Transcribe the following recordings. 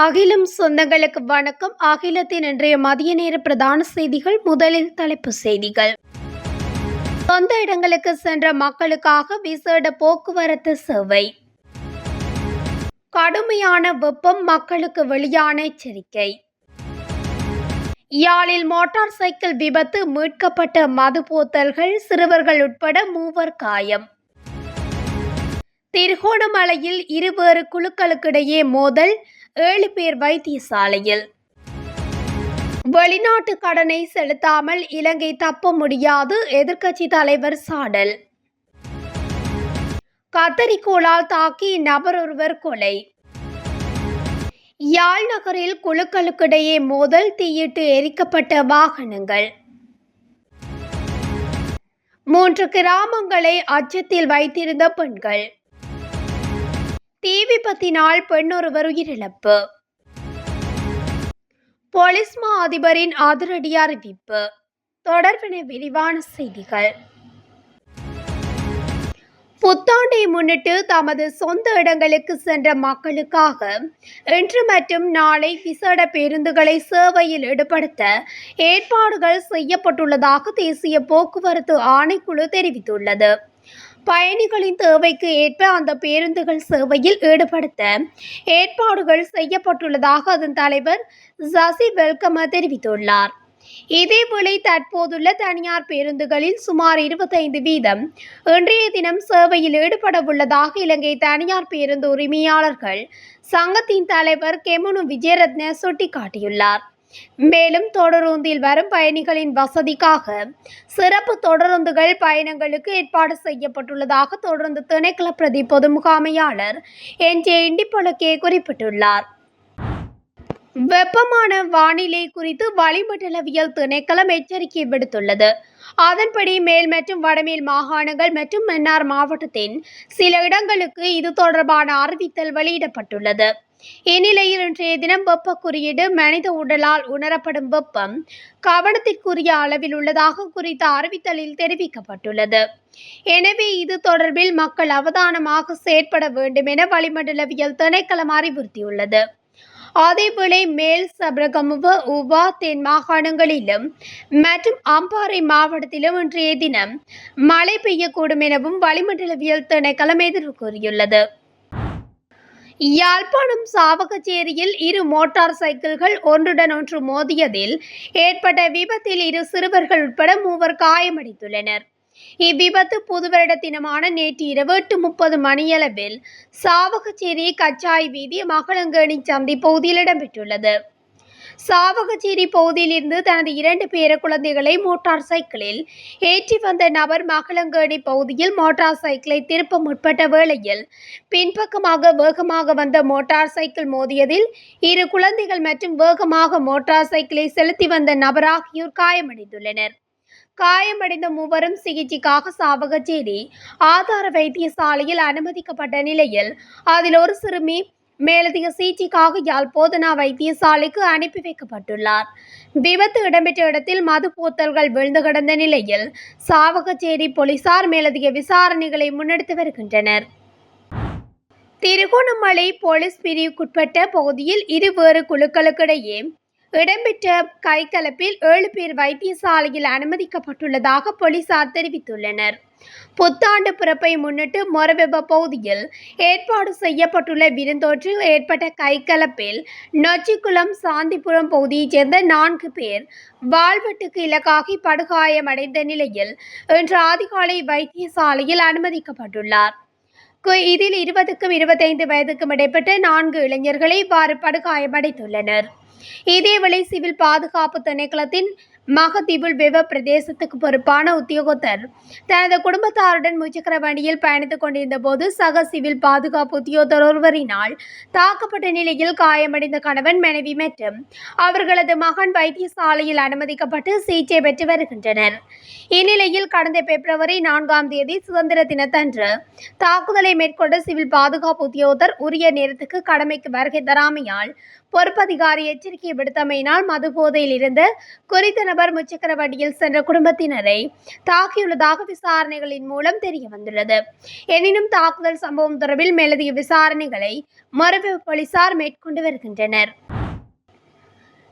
அகிலம் சொந்தங்களுக்கு வணக்கம். அகிலத்தின் இன்றைய மதிய நேர பிரதான செய்திகள் முதலில் தலைப்பு செய்திகள். சொந்த இடங்களுக்கு சென்ற மக்களுக்காக விசேட போக்குவரத்து சேவை. கடுமையான வெப்பம் மக்களுக்கு வெளியான எச்சரிக்கை. யாழில் மோட்டார் சைக்கிள் விபத்து மீட்கப்பட்ட மது போத்தல்கள் சிறுவர்கள் உட்பட மூவர் காயம். திருகோணமலையில் இருவேறு குழுக்களுக்கிடையே மோதல். ஏழு பேர் வைத்தியசாலையில். வெளிநாட்டு கடனை செலுத்தாமல் இலங்கை தப்ப முடியாது எதிர்க்கட்சி தலைவர் சாடல். கத்தரிக்கோளால் தாக்கி நபர் ஒருவர் கொலை. யாழ் நகரில் குழுக்களுக்கிடையே மோதல் தீயிட்டு எரிக்கப்பட்ட வாகனங்கள். மூன்று கிராமங்களை அச்சத்தில் வைத்திருந்த பெண்கள். தீ விபத்தினால் பெண்ணொருவர் உயிரிழப்பு. போலீஸ் மா அதிபரின் அதிரடி அறிவிப்பு தொடர்பின விரிவான செய்திகள். புத்தாண்டை முன்னிட்டு தமது சொந்த இடங்களுக்கு சென்ற மக்களுக்காக இன்று மற்றும் நாளை விசேட பேருந்துகளை சேவையில் ஈடுபடுத்த ஏற்பாடுகள் செய்யப்பட்டுள்ளதாக தேசிய போக்குவரத்து ஆணைக்குழு தெரிவித்துள்ளது. பயணிகளின் தேவைக்கு ஏற்ப அந்த பேருந்துகள் சேவையில் ஈடுபடுத்த ஏற்பாடுகள் செய்யப்பட்டுள்ளதாக அதன் தலைவர் சசி வெல்கம தெரிவித்துள்ளார். இதேவேளை தற்போதுள்ள தனியார் பேருந்துகளில் சுமார் இருபத்தைந்து வீதம் இன்றைய தினம் சேவையில் ஈடுபட உள்ளதாக இலங்கை தனியார் பேருந்து உரிமையாளர்கள் சங்கத்தின் தலைவர் கெமுனு விஜயரத்ன சுட்டிக்காட்டியுள்ளார். மேலும் தொடருந்தில் வரும் பயணிகளின் வசதிக்காக சிறப்பு தொடருந்துகள் பயணங்களுக்கு ஏற்பாடு செய்யப்பட்டுள்ளதாக தொடர்ந்து திணைக்கள பிரதி பொது முகாமையாளர் என் ஜே இண்டிப்பழக்கே குறிப்பிட்டுள்ளார். வெப்பமான வானிலை குறித்து வளிமண்டலவியல் திணைக்களம் எச்சரிக்கை விடுத்துள்ளது. அதன்படி மேல் மற்றும் வடமேல் மாகாணங்கள் மற்றும் மன்னார் மாவட்டத்தின் சில இடங்களுக்கு இது தொடர்பான அறிவித்தல் வெளியிடப்பட்டுள்ளது. இந்நிலையில் இன்றைய தினம் வெப்ப குறியீடு மனித உடலால் உணரப்படும் வெப்பம் கவனத்திற்குரிய அளவில் உள்ளதாக குறித்த அறிவித்தலில் தெரிவிக்கப்பட்டுள்ளது. எனவே இது தொடர்பில் மக்கள் அவதானமாக செயற்பட வேண்டும் என வளிமண்டலவியல் திணைக்களம் அறிவுறுத்தியுள்ளது. அதேவேளை மேல் சபரகமுவ உவா தென் மாகாணங்களிலும் மற்றும் அம்பாறை மாவட்டத்திலும் இன்றைய தினம் மழை பெய்யக்கூடும் எனவும் வளிமண்டலவியல் திணைக்களம் எதிர்வு கூறியுள்ளது. யாழ்ப்பாணம் சாவகச்சேரியில் இரு மோட்டார் சைக்கிள்கள் ஒன்றுடன் ஒன்று மோதியதில் ஏற்பட்ட விபத்தில் இரு சிறுவர்கள் உட்பட மூவர் காயமடைந்துள்ளனர். இவ்விபத்து புது தினமான நேற்று இரவு எட்டு முப்பது மணியளவில் சாவகச்சேரி கச்சாய் வீதி மகளங்கேணி சந்தி பகுதியில் இடம்பெற்றுள்ளது. சாவகச்சேரி பகுதியிலிருந்து தனது இரண்டு பேர குழந்தைகளை மோட்டார் சைக்கிளில் ஏற்றி வந்த நபர் மகளங்கேணி பகுதியில் மோட்டார் சைக்கிளை திருப்ப முற்பட்ட வேளையில் பின்பக்கமாக வேகமாக வந்த மோட்டார் சைக்கிள் மோதியதில் இரு குழந்தைகள் மற்றும் வேகமாக மோட்டார் சைக்கிளை செலுத்தி வந்த நபர் ஆகியோர் காயமடைந்துள்ளனர். காயமடைந்த மூவரும் சிகிச்சைக்காக சாவகச்சேரி ஆதார வைத்தியசாலையில் அனுமதிக்கப்பட்ட நிலையில் அதில் ஒரு சிறுமி மேலதிக சிகிச்சைக்காக யாழ் போதனா வைத்தியசாலைக்கு அனுப்பி வைக்கப்பட்டுள்ளார். விபத்து இடம்பெற்ற இடத்தில் மது போத்தல்கள் விழுந்து கிடந்த நிலையில் சாவகச்சேரி போலீசார் மேலதிக விசாரணைகளை முன்னெடுத்து வருகின்றனர். திருகோணமலை போலீஸ் பிரிவுக்குட்பட்ட பகுதியில் இருவேறு குழுக்களுக்கிடையே இடம்பெற்ற கைகலப்பில் ஏழு பேர் வைத்தியசாலையில் அனுமதிக்கப்பட்டுள்ளதாக போலீசார் தெரிவித்துள்ளனர். புத்தாண்டு பிறப்பை முன்னிட்டு மொரவெப பகுதியில் ஏற்பாடு செய்யப்பட்டுள்ள விருந்தோற்றில் ஏற்பட்ட கைகலப்பில் நொச்சிக்குளம் சாந்திபுரம் பகுதியைச் சேர்ந்த நான்கு பேர் வாழ்வெட்டுக்கு இலக்காகி படுகாயமடைந்த நிலையில் இன்று அதிகாலை வைத்தியசாலையில் அனுமதிக்கப்பட்டுள்ளார். கு- இதில் இருபதுக்கும் இருபத்தைந்து வயதுக்கும் இடைப்பட்ட நான்கு இளைஞர்களை இவ்வாறு படுகாயமடைந்துள்ளனர் இதேவேளை சிவில் பாதுகாப்பு திணைக்களத்தின் மகதிபுல் விவ பிரதேசத்துக்கு பொறுப்பான உத்தியோகத்தர் தனது குடும்பத்தாருடன் முச்சக்கர வண்டியில் பயணித்துக் கொண்டிருந்த போது சக சிவில் பாதுகாப்பு உத்தியோகத்தர் ஒருவரினால் தாக்கப்பட்ட நிலையில் காயமடைந்த கணவன் மனைவி மற்றும் அவர்களது மகன் வைத்தியசாலையில் அனுமதிக்கப்பட்டு சிகிச்சை பெற்று வருகின்றனர். இந்நிலையில் கடந்த பிப்ரவரி நான்காம் தேதி சுதந்திர தினத்தன்று தாக்குதலை மேற்கொண்ட சிவில் பாதுகாப்பு உத்தியோகத்தர் உரிய நேரத்துக்கு கடமைக்கு வருகை தராமையால் பொறுப்பதிகாரி எச்சரிக்கை விடுத்தமையினால் மது போதையில் இருந்து குறித்த நபர் முச்சக்கர வண்டியில் சென்ற குடும்பத்தினரை தாக்கியுள்ளதாக விசாரணைகளின் மூலம் தெரிய வந்துள்ளது எனினும் தாக்குதல் சம்பவம் தொடர்பில் மேலதிக விசாரணைகளை மரபு போலீசார் மேற்கொண்டு வருகின்றனர்.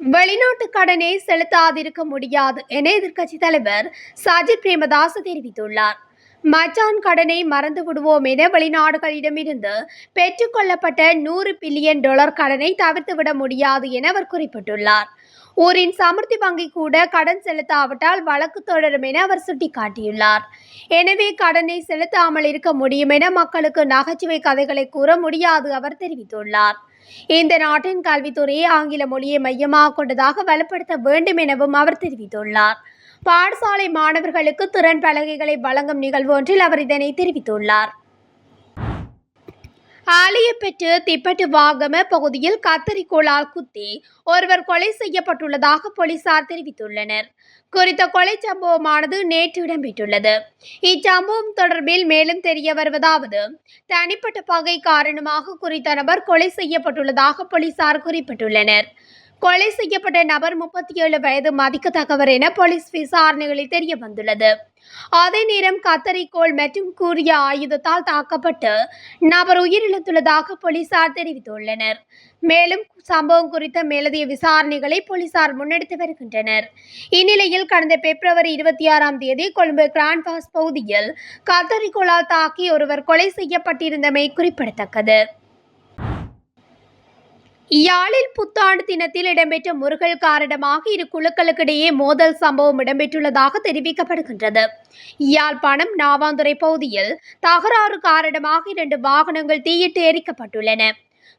வெளிநாட்டு கடனை செலுத்தாதிருக்க முடியாது என எதிர்க்கட்சி தலைவர் சஜித் பிரேமதாஸ் தெரிவித்துள்ளார். மச்சான் கடனை மறந்து விடுவோம் என வெளிநாடுகளிடமிருந்து பெற்றுக்கொள்ளப்பட்ட நூறு பில்லியன் டாலர் கடனை தவிர்த்துவிட முடியாது என அவர் குறிப்பிட்டுள்ளார். ஊரின் சமர்த்தி வங்கி கூட கடன் செலுத்தாவிட்டால் வழக்கு தொடரும் என அவர் சுட்டிக்காட்டியுள்ளார். எனவே கடனை செலுத்தாமல் இருக்க முடியும் என மக்களுக்கு நகைச்சுவை கதைகளை கூற முடியாது அவர் தெரிவித்துள்ளார். இந்த நாட்டின் கல்வித்துறையை ஆங்கில மொழியை மையமாக கொண்டதாக வலுப்படுத்த வேண்டும் எனவும் அவர் தெரிவித்துள்ளார். பாடசாலை மாணவர்களுக்கு திறன் பலகைகளை வழங்கும் நிகழ்வு ஒன்றில் அவர் இதனை தெரிவித்துள்ளார். ஆலியப்பெற்று திப்பட்டு வாகம பகுதியில் கத்தரிக்கோளால் குத்தி ஒருவர் கொலை செய்யப்பட்டுள்ளதாக போலீசார் தெரிவித்துள்ளனர். குறித்த கொலை சம்பவமானது நேற்று இடம்பெற்றுள்ளது. இச்சம்பவம் தொடர்பில் மேலும் தெரிய வருவதாவது தனிப்பட்ட பகை காரணமாக குறித்த நபர் கொலை செய்யப்பட்டுள்ளதாக போலீசார் குறிப்பிட்டுள்ளனர். கொலை செய்யப்பட்ட நபர் முப்பத்தி ஏழு வயது மதிக்கத்தக்கவர் என போலீஸ் விசாரணைகளில் தெரிய வந்துள்ளது அதே நேரம் கத்தரிக்கோள் மற்றும் கூறிய ஆயுதத்தால் தாக்கப்பட்டு நபர் உயிரிழந்துள்ளதாக போலீசார் தெரிவித்துள்ளனர். மேலும் சம்பவம் குறித்த மேலதிக விசாரணைகளை போலீசார் முன்னெடுத்து வருகின்றனர். இந்நிலையில் கடந்த பிப்ரவரி இருபத்தி ஆறாம் தேதி கொழும்பு கிராண்ட்பாஸ் பகுதியில் கத்தரிக்கோளால் தாக்கி ஒருவர் கொலை செய்யப்பட்டிருந்தமை குறிப்பிடத்தக்கது. யாழில் புத்தாண்டு தினத்தில் இடம்பெற்ற முருகல் காரணமாக இரு குழுக்களுக்கிடையே மோதல் சம்பவம் இடம்பெற்றுள்ளதாக தெரிவிக்கப்படுகின்றது. யாழ்ப்பாணம் நாவாந்துறை பகுதியில் தகராறு காரணமாக இரண்டு வாகனங்கள் தீயிட்டு எரிக்கப்பட்டுள்ளன.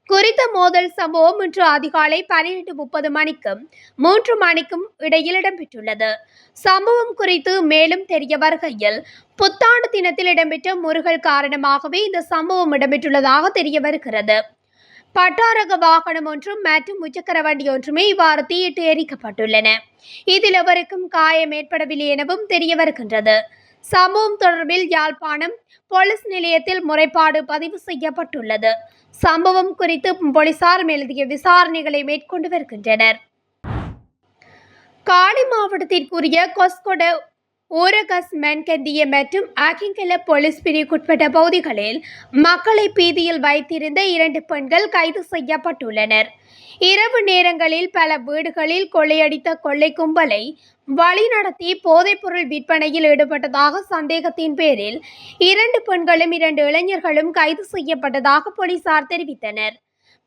குறித்த மோதல் சம்பவம் இன்று அதிகாலை பன்னிரண்டு முப்பது மணிக்கும் மூன்று மணிக்கும் இடையில் இடம்பெற்றுள்ளது. சம்பவம் குறித்து மேலும் தெரிய வருகையில் புத்தாண்டு தினத்தில் இடம்பெற்ற முருகல் காரணமாகவே இந்த சம்பவம் இடம்பெற்றுள்ளதாக தெரிய வருகிறது. பட்டாரக வாகனம் ஒன்றும் மற்றும் முச்சக்கர வண்டி ஒன்றுமே இவ்வாறு தீயிட்டு எரிக்கப்பட்டுள்ளன. இதில் எவருக்கும் காயம் ஏற்படவில்லை எனவும் தெரிய வருகின்றது. சம்பவம் தொடர்பில் யாழ்ப்பாணம் போலீஸ் நிலையத்தில் முறைப்பாடு பதிவு செய்யப்பட்டுள்ளது. சம்பவம் குறித்து போலீசார் எழுதிய விசாரணைகளை மேற்கொண்டு வருகின்றனர். காலி மாவட்டத்திற்குரிய கொஸ்கொட ஊரகஸ் மென்கந்திய மற்றும் அகிங்கல போலீஸ் பிரிவுக்குட்பட்ட பகுதிகளில் மக்களை பீதியில் வைத்திருந்த இரண்டு பெண்கள் கைது செய்யப்பட்டுள்ளனர். இரவு நேரங்களில் பல வீடுகளில் கொள்ளையடித்த கொள்ளை கும்பலை வழிநடத்தி போதைப்பொருள் விற்பனையில் ஈடுபட்டதாக சந்தேகத்தின் பேரில் இரண்டு பெண்களும் இரண்டு இளைஞர்களும் கைது செய்யப்பட்டதாக போலீசார் தெரிவித்தனர்.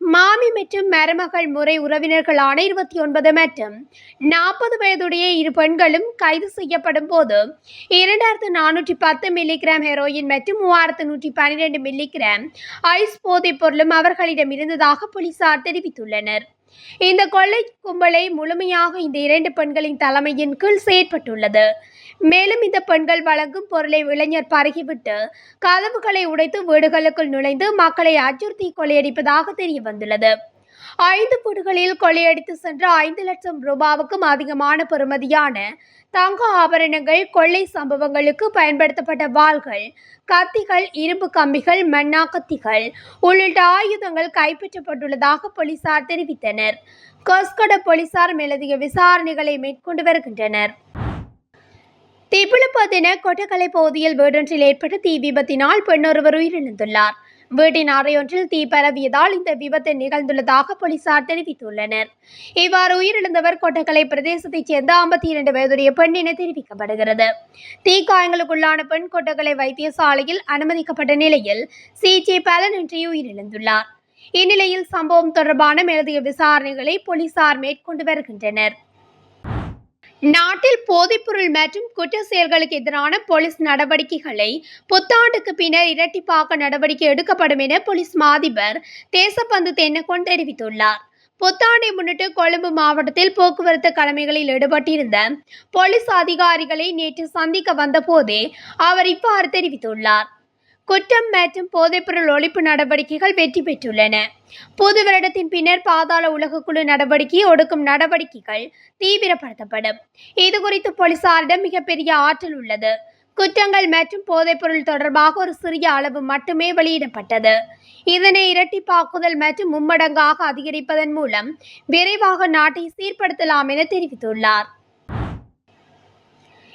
மாமி மற்றும் மருமகள் முறை உறவினர்களான இருபத்தி ஒன்பது மற்றும் நாற்பது வயதுடைய இரு பெண்களும் கைது செய்யப்படும் போது இரண்டாயிரத்து நானூற்றி பத்து மில்லிகிராம் ஹெரோயின் மற்றும் மூவாயிரத்து நூற்றி பன்னிரெண்டு மில்லிகிராம் ஐஸ் போதைப் பொருளும் அவர்களிடம் இருந்ததாக போலீசார் தெரிவித்துள்ளனர். இந்த கொள்ளை கும்பலை முழுமையாக இந்த இரண்டு பெண்களின் தலைமையின் கீழ் செயற்பட்டுள்ளது. மேலும் இந்த பெண்கள் வழங்கும் பொருளை இளைஞர் பருகிவிட்டு கதவுகளை உடைத்து வீடுகளுக்குள் நுழைந்து மக்களை அச்சுறுத்தி கொள்ளையடிப்பதாக தெரிய வந்துள்ளது ஐந்து வீடுகளில் கொள்ளையடித்து சென்ற ஐந்து லட்சம் ரூபாவுக்கும் அதிகமான பெறுமதியான தங்க ஆபரணங்கள் கொள்ளை சம்பவங்களுக்கு பயன்படுத்தப்பட்ட வாள்கள் கத்திகள் இரும்பு கம்பிகள் மண்ணாக்கத்திகள் உள்ளிட்ட ஆயுதங்கள் கைப்பற்றப்பட்டுள்ளதாக போலீசார் தெரிவித்தனர். கொஸ்கட போலீசார் மேலதிக விசாரணைகளை மேற்கொண்டு வருகின்றனர். திபுளுப்பதின கொட்டக்கலை பகுதியில் வீடொன்றில் ஏற்பட்ட தீ விபத்தினால் பெண்ணொருவர் உயிரிழந்துள்ளார். வீட்டின் அறையொன்றில் தீ பரவியதால் இந்த விபத்து நிகழ்ந்துள்ளதாக போலீசார் தெரிவித்துள்ளனர். இவ்வாறு உயிரிழந்தவர் கொட்டக்கலை பிரதேசத்தைச் சேர்ந்த ஐம்பத்தி இரண்டு வயதுடைய பெண் என தெரிவிக்கப்படுகிறது. தீக்காயங்களுக்குள்ளான பெண் கொட்டக்கலை வைத்தியசாலையில் அனுமதிக்கப்பட்ட நிலையில் சிகிச்சை பலனின்றி உயிரிழந்துள்ளார். இந்நிலையில் சம்பவம் தொடர்பான மேலதிக விசாரணைகளை போலீசார் மேற்கொண்டு வருகின்றனர். நாட்டில் போதைப்பொருள் மற்றும் குற்ற செயல்களுக்கு எதிரான போலீஸ் நடவடிக்கைகளை புத்தாண்டுக்கு பின்னர் இரட்டிப்பாக்க நடவடிக்கை எடுக்கப்படும் என போலீஸ் மாதிபர் தேசப்பந்து தென்னகொன் தெரிவித்துள்ளார். புத்தாண்டை முன்னிட்டு கொழும்பு மாவட்டத்தில் போக்குவரத்து கடமைகளில் ஈடுபட்டிருந்த போலீஸ் அதிகாரிகளை நேற்று சந்திக்க வந்தபோதே அவர் இவ்வாறு தெரிவித்துள்ளார். குற்றம் மற்றும் போதைப்பொருள் ஒழிப்பு நடவடிக்கைகள் வெற்றி பெற்றுள்ளன. புது வருடத்தின் பின்னர் பாதாள உலகக்குழு நடவடிக்கை ஒடுக்கும் நடவடிக்கைகள் தீவிரப்படுத்தப்படும். இது குறித்து போலீசாரிடம் மிகப்பெரிய ஆற்றல் உள்ளது. குற்றங்கள் மற்றும் போதைப்பொருள் தொடர்பாக ஒரு சிறிய அளவு மட்டுமே வெளியிடப்பட்டது. இதனை இரட்டிப்பாக்குதல் மற்றும் மும்மடங்காக அதிகரிப்பதன் மூலம் விரைவாக நாட்டை சீர்படுத்தலாம் என தெரிவித்துள்ளார்.